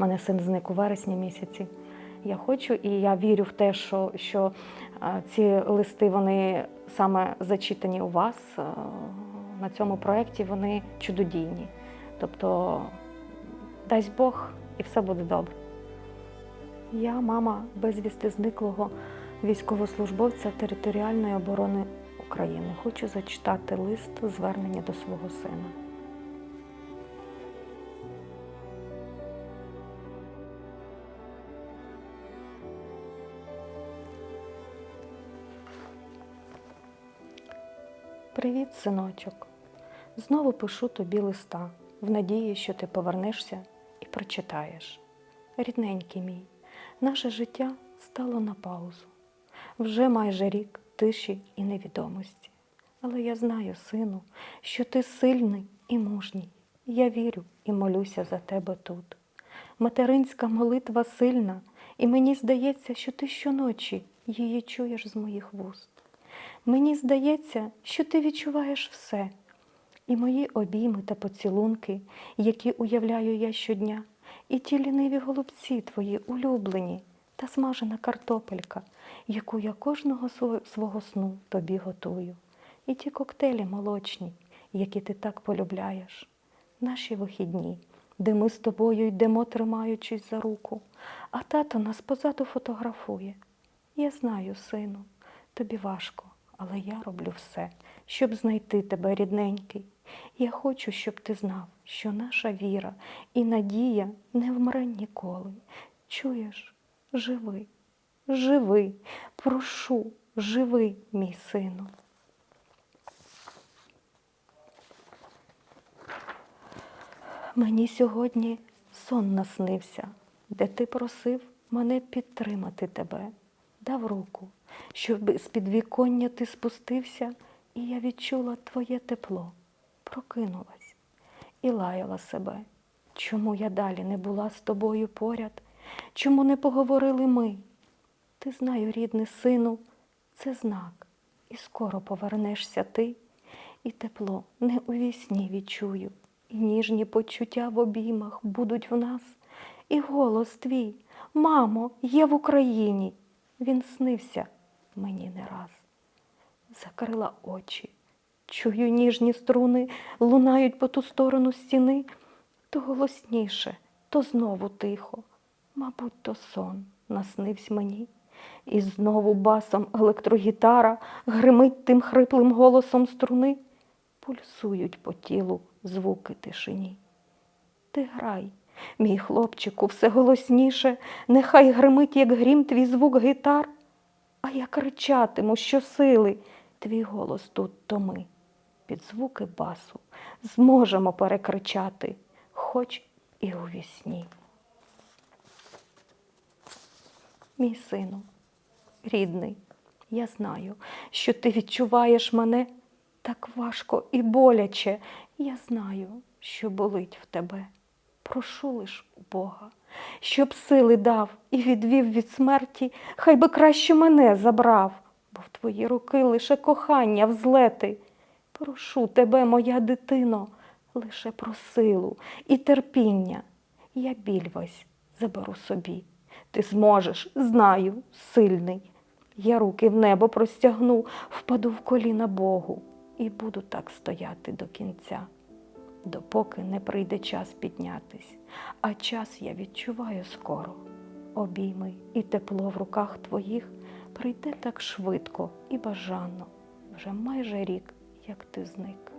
У мене син зник у вересні місяці. Я хочу і я вірю в те, що, що е, ці листи вони саме зачитані у вас е, на цьому проєкті, вони чудодійні. Тобто, дасть Бог, і все буде добре. Я мама безвісти зниклого військовослужбовця територіальної оборони України. Хочу зачитати лист звернення до свого сина. Привіт, синочок. Знову пишу тобі листа в надії, що ти повернешся і прочитаєш. Рідненький мій, наше життя стало на паузу. Вже майже рік тиші і невідомості. Але я знаю, сину, що ти сильний і мужній. Я вірю і молюся за тебе тут. Материнська молитва сильна, і мені здається, що ти щоночі її чуєш з моїх вуст. Мені здається, що ти відчуваєш все, і мої обійми та поцілунки, які уявляю я щодня, і ті ліниві голубці твої улюблені, та смажена картопелька, яку я кожного свого сну тобі готую, і ті коктейлі молочні, які ти так полюбляєш, наші вихідні, де ми з тобою йдемо, тримаючись за руку, а тато нас позаду фотографує. Я знаю, сину, тобі важко, але я роблю все, щоб знайти тебе, рідненький. Я хочу, щоб ти знав, що наша віра і надія не вмре ніколи. Чуєш, живи, живи, прошу, живи, мій сину. Мені сьогодні сон наснився, де ти просив мене підтримати тебе, дав руку, щоб з підвіконня ти спустився, і я відчула твоє тепло, прокинулась і лаяла себе. Чому я далі не була з тобою поряд? Чому не поговорили ми? Ти знаю, рідний сину, це знак, і скоро повернешся ти, і тепло не у вісні відчую, і ніжні почуття в обіймах будуть в нас, і голос твій, мамо, є в Україні. Він снився мені не раз. Закрила очі, чую ніжні струни, лунають по ту сторону стіни, то голосніше, то знову тихо. Мабуть, то сон наснився мені. І знову басом електрогітара гримить тим хриплим голосом струни, пульсують по тілу звуки тишині. Ти грай, мій хлопчику, все голосніше, нехай гримить, як грім, твій звук гітар, а я кричатиму щосили, твій голос тут то ми. Під звуки басу зможемо перекричати, хоч і у вісні. Мій сину, рідний, я знаю, що ти відчуваєш мене так важко і боляче. Я знаю, що болить в тебе. Прошу лиш у Бога, щоб сили дав і відвів від смерті, хай би краще мене забрав, бо в твої руки лише кохання взлети. Прошу тебе, моя дитино, лише про силу і терпіння. Я біль весь заберу собі. Ти зможеш, знаю, сильний. Я руки в небо простягну, впаду в коліна Богу і буду так стояти до кінця, допоки не прийде час піднятись. А час я відчуваю скоро. Обійми і тепло в руках твоїх прийде так швидко і бажано. Вже майже рік, як ти зник.